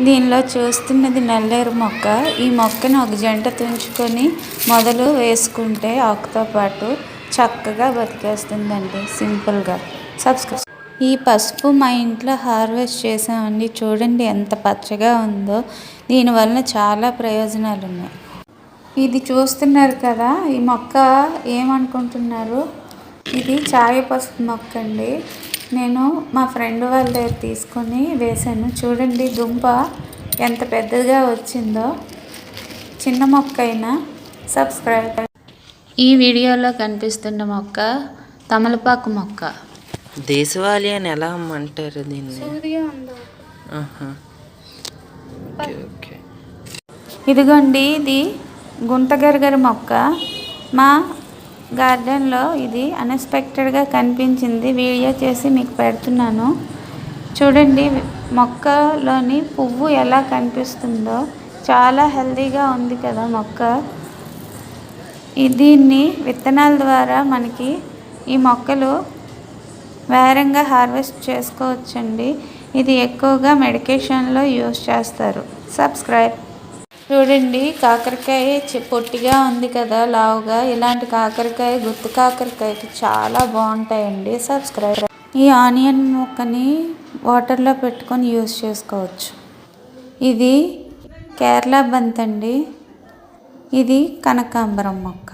దీనిలో చూస్తున్నది నల్లేరు మొక్క. ఈ మొక్కను ఒక జంట తుంచుకొని మొదలు వేసుకుంటే ఆకుతో పాటు చక్కగా బతికేస్తుందండి సింపుల్గా. సబ్స్క్రైబ్ ఈ పసుపు మా ఇంట్లో హార్వెస్ట్ చేసామండి. చూడండి ఎంత పచ్చగా ఉందో. దీనివలన చాలా ప్రయోజనాలు ఉన్నాయి ఇది చూస్తున్నారు కదా ఈ మొక్క ఏమనుకుంటున్నారు? ఇది చాయ పసుపు మొక్క అండి నేను మా ఫ్రెండ్ వాళ్ళ దగ్గర తీసుకొని వేశాను. చూడండి దుంప ఎంత పెద్దగా వచ్చిందో. చిన్న మొక్క అయినా సబ్స్క్రైబ్ ఈ వీడియోలో కనిపిస్తున్న మొక్క తమలపాకు మొక్క. దేశవాళీ అని ఎలా అమ్మంటారు దీన్ని? ఆహా. Okay okay. ఇదిగోండి ఇది గుంటగరగర మొక్క. మా గార్డెన్లో ఇది అన్ఎక్స్పెక్టెడ్గా కనిపించింది. వీడియో చేసి మీకు పెడుతున్నాను. చూడండి మొక్కలోని పువ్వు ఎలా కనిపిస్తుందో. చాలా హెల్దీగా ఉంది కదా మొక్క. దీన్ని విత్తనాల ద్వారా మనకి ఈ మొక్కలు వేరంగా హార్వెస్ట్ చేసుకోవచ్చండి. ఇది ఎక్కువగా మెడికేషన్లో యూస్ చేస్తారు. సబ్స్క్రైబ్. చూడండి కాకరకాయ పొట్టిగా ఉంది కదా లావుగా. ఇలాంటి కాకరకాయ గుత్తి కాకరకాయకి చాలా బాగుంటాయండి. సబ్స్క్రైబ్ ఈ ఆనియన్ ముక్కని వాటర్లో పెట్టుకొని యూస్ చేసుకోవచ్చు. ఇది కేరళ బంత్ అండి ఇది కనకాంబరం మొక్క.